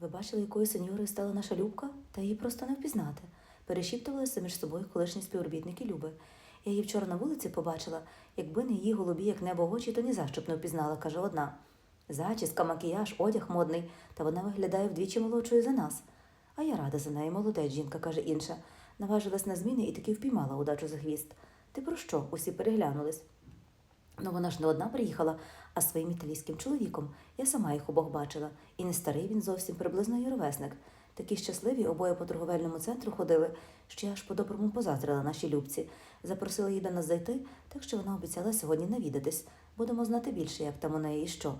Ви бачили, якою сеньорою стала наша Любка, та її просто не впізнати. Перешіптувалися між собою колишні співробітники Люби. Я її вчора на вулиці побачила, якби не її голубі, як небо очі, то ні за що б не впізнала, каже одна. Зачіска, макіяж, одяг модний, та вона виглядає вдвічі молодшою за нас. А я рада за неї, молодець жінка, каже інша. Наважилась на зміни і таки впіймала удачу за хвіст. Ти про що? Усі переглянулись. Ну вона ж не одна приїхала, а своїм італійським чоловіком. Я сама їх обох бачила. І не старий він зовсім приблизно її ровесник. Такі щасливі обоє по торговельному центру ходили, що я аж по-доброму позаздрила нашій Любці. Запросила її до нас зайти, так що вона обіцяла сьогодні навідатись. Будемо знати більше, як там у неї і що.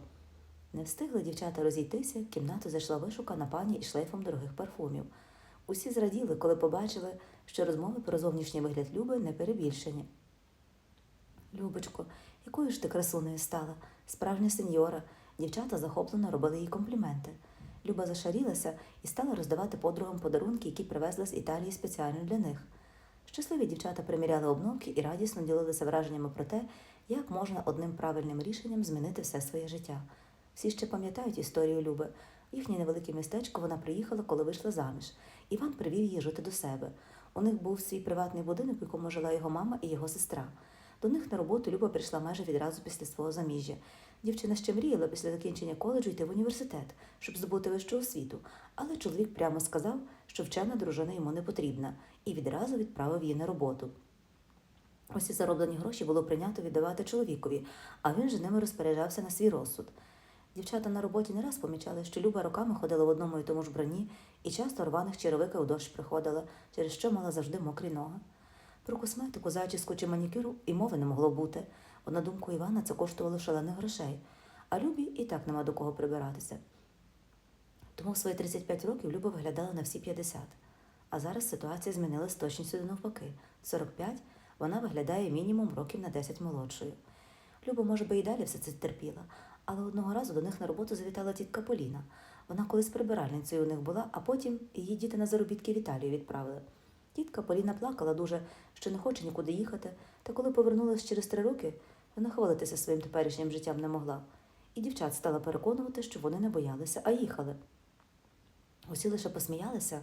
Не встигли дівчата розійтися, в кімнату зайшла вишукана пані із шлейфом дорогих парфумів. Усі зраділи, коли побачили, що розмови про зовнішній вигляд Люби не перебільшені. Любочко, якою ж ти красунею стала? Справжня сеньора. Дівчата захоплено робили їй компліменти. Люба зашарілася і стала роздавати подругам подарунки, які привезли з Італії спеціально для них. Щасливі дівчата приміряли обновки і радісно ділилися враженнями про те, як можна одним правильним рішенням змінити все своє життя. Всі ще пам'ятають історію Люби. Їхнє невелике містечко вона приїхала, коли вийшла заміж. Іван привів її жити до себе. У них був свій приватний будинок, в якому жила його мама і його сестра. До них на роботу Люба прийшла майже відразу після свого заміжжя. Дівчина ще мріяла після закінчення коледжу йти в університет, щоб здобути вищу освіту, але чоловік прямо сказав, що вчена дружина йому не потрібна, і відразу відправив її на роботу. Усі зароблені гроші було прийнято віддавати чоловікові, а він же ними розпоряджався на свій розсуд. Дівчата на роботі не раз помічали, що Люба роками ходила в одному і тому ж броні і часто рваних черевиках у дощ приходила, через що мала завжди мокрі ноги. Про косметику, зачіску чи манікюру і мови не могло бути. Бо, на думку Івана, це коштувало шалених грошей, а Любі і так нема до кого прибиратися. Тому в свої 35 років Люба виглядала на всі 50. А зараз ситуація змінилась з точністю до навпаки. 45 вона виглядає мінімум років на 10 молодшою. Люба, може би, і далі все це терпіла, але одного разу до них на роботу завітала тітка Поліна. Вона колись прибиральницею у них була, а потім її діти на заробітки в Італію відправили. Тітка Поліна плакала дуже, що не хоче нікуди їхати, та коли повернулась через три роки, вона хвалитися своїм теперішнім життям не могла. І дівчат стала переконувати, що вони не боялися, а їхали. Усі лише посміялися,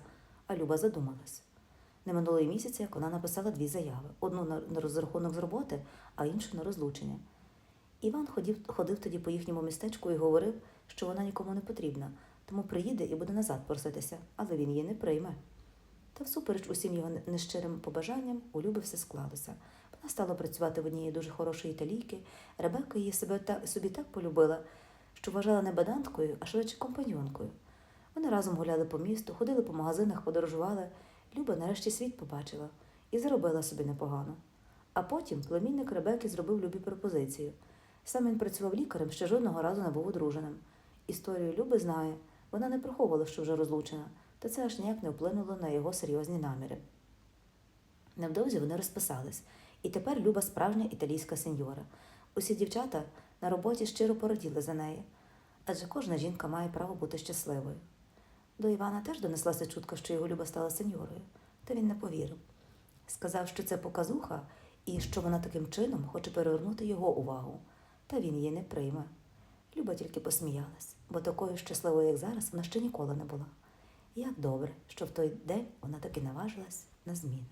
а Люба задумалась. Не минуло й місяця, як вона написала дві заяви: одну на розрахунок з роботи, а іншу на розлучення. Іван ходив, ходив тоді по їхньому містечку і говорив, що вона нікому не потрібна, тому приїде і буде назад проситися, але він її не прийме. Та всупереч усім його нещирим побажанням у Люби все склалося. Вона стала працювати в одній дуже хорошої італійки. Ребекка її себе та, собі так полюбила, що вважала не баданткою, а швидше компаньонкою. Вони разом гуляли по місту, ходили по магазинах, подорожували. Люба нарешті світ побачила і заробила собі непогано. А потім племінник Ребекки зробив Любі пропозицію. Сам він працював лікарем, ще жодного разу не був одруженим. Історію Люби знає, вона не приховувала, що вже розлучена, та це аж ніяк не вплинуло на його серйозні наміри. Невдовзі вони розписались, і тепер Люба справжня італійська сеньора. Усі дівчата на роботі щиро пораділи за неї, адже кожна жінка має право бути щасливою. До Івана теж донеслася чутка, що його Люба стала сеньорою, та він не повірив. Сказав, що це показуха і що вона таким чином хоче перевернути його увагу, та він її не прийме. Люба тільки посміялась, бо такою щасливою, як зараз, вона ще ніколи не була. Як добре, що в той день вона таки наважилась на зміни.